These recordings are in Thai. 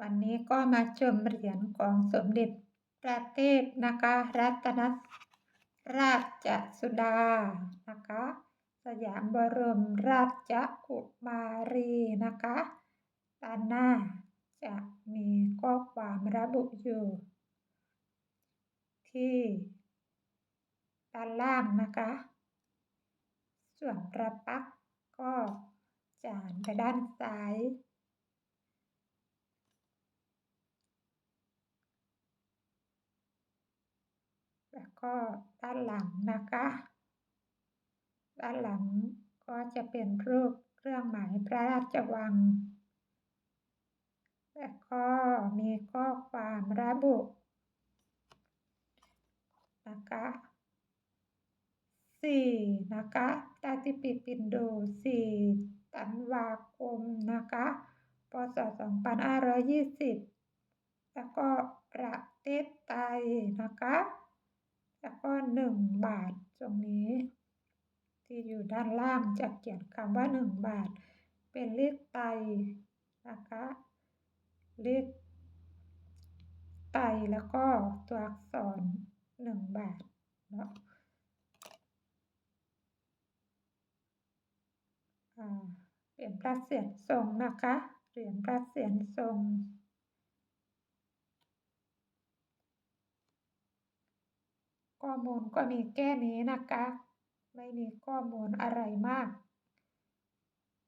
วันนี้ก็มาชมเหรียญของสมเด็จพระเทพนะคะ รัตนราชสุดานะคะ สยามบรมราชกุมารีนะคะด้านหน้าจะมีข้อความระบุอยู่ ที่ด้านล่างนะคะ ส่วนประปักก็จะหันไปด้านซ้าย แล้ว ก็ด้านหลังนะคะ ด้านหลังก็จะเป็นรูปเครื่องหมายพระราชวัง แล้วก็มีข้อความระบุนะคะสี่นะคะตาติปิปินโดสี่ธันวาคมนะคะพศสองพันห้าร้อยยี่สิบแล้วก็ประเทศไทยนะคะ แล้วก็หนึ่งบาทตรงนี้ ที่อยู่ด้านล่างจะเขียนคำว่าหนึ่งบาท เป็นเลขไทยนะคะเลขไทยแล้วก็ตัวอักษรหนึ่งบาทเนาะอ่าเป็นพระเศียรทรงนะคะเหรียญพระเศียรทรง ข้อมูลก็มีแค่นี้นะคะ ไม่มีข้อมูลอะไรมาก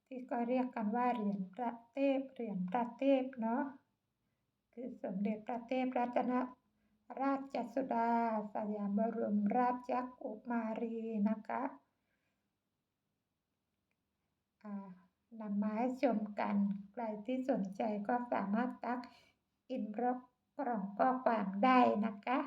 ที่ก็เรียกกันว่าเหรียญพระเทพเหรียญพระเทพเนาะคือสมเด็จพระเทพรัตนราชสุดา สยามบรมราชกุมารีนะคะอ่านำมาให้ชมกัน ใครที่สนใจก็สามารถทักอินบล็อกกล่องข้อความได้นะคะ